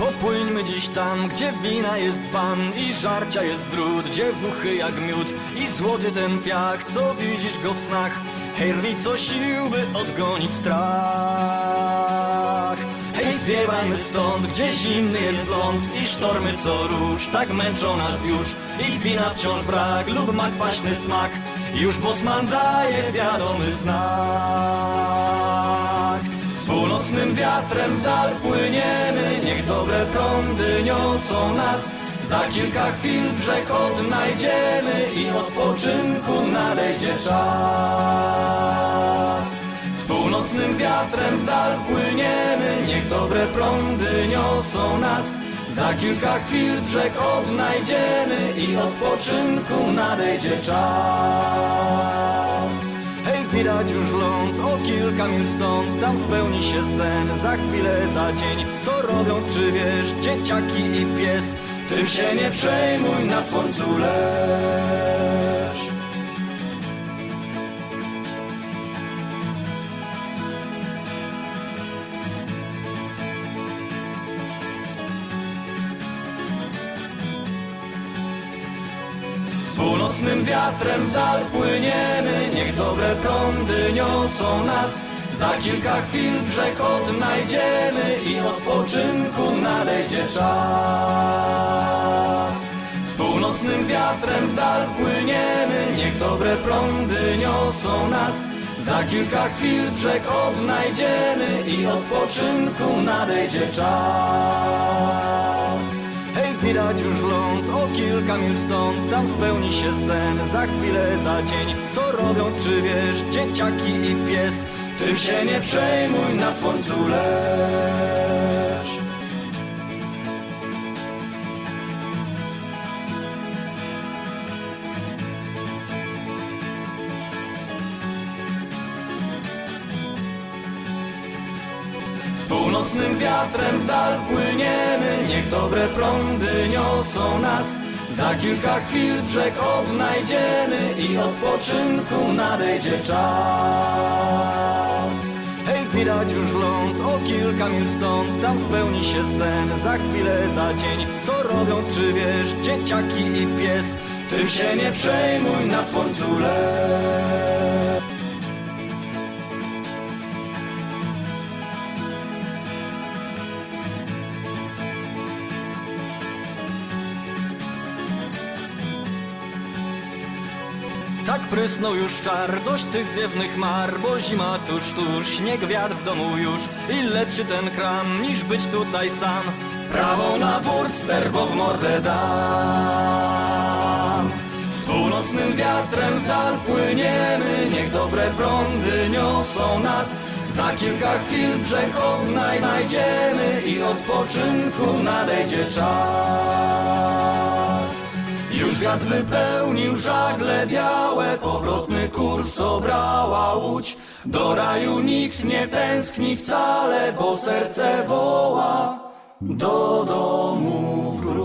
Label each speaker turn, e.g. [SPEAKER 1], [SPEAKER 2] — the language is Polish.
[SPEAKER 1] Popłyńmy dziś tam, gdzie wina jest pan i żarcia jest drut, gdzie wuchy jak miód i złoty ten piach, co widzisz go w snach. Hej, co sił, by odgonić strach. Hej, zwiewajmy stąd, gdzie zimny jest ląd i sztormy co róż, tak męczą nas już. Ich wina wciąż brak lub ma kwaśny smak, już bosman daje wiadomy znak. Z północnym wiatrem w dal płyniemy, dobre prądy niosą nas. Za kilka chwil brzeg odnajdziemy i odpoczynku nadejdzie czas. Z północnym wiatrem w dal płyniemy, niech dobre prądy niosą nas. Za kilka chwil brzeg odnajdziemy i odpoczynku nadejdzie czas. Widać już ląd o kilka mil stąd, tam spełni się sen za chwilę, za dzień. Co robią, czy wiesz, dzieciaki i pies? Tym się nie przejmuj, na słońcu leż. Północnym wiatrem w dal płyniemy, niech dobre prądy niosą nas. Za kilka chwil brzeg odnajdziemy i odpoczynku nadejdzie czas. Z północnym wiatrem w dal płyniemy, niech dobre prądy niosą nas. Za kilka chwil brzeg odnajdziemy i odpoczynku nadejdzie czas. Widać już ląd o kilka mil stąd, tam spełni się sen za chwilę, za dzień. Co robią, czy wiesz, dzieciaki i pies? Tym się nie przejmuj, na słońcu leż. Z północnym wiatrem w dal płyniemy, niech dobre prądy niosą nas. Za kilka chwil brzeg odnajdziemy i odpoczynku nadejdzie czas. Hej, widać już ląd o kilka mil stąd, tam spełni się sen za chwilę, za dzień. Co robią, czy wiesz, dzieciaki i pies? Tym się nie przejmuj, na słońcu. Tak prysnął już czar, dość tych zwiewnych mar, bo zima tuż, tuż, śnieg wiatr w domu już i lepszy ten kram, niż być tutaj sam. Prawo na burster, bo w mordę dam. Z północnym wiatrem w dal płyniemy, niech dobre prądy niosą nas. Za kilka chwil brzeg odnajdziemy i odpoczynku nadejdzie czas. Już wiatr wypełnił żagle białe, powrotny kurs obrała łódź. Do raju nikt nie tęskni wcale, bo serce woła. Do domu wróć.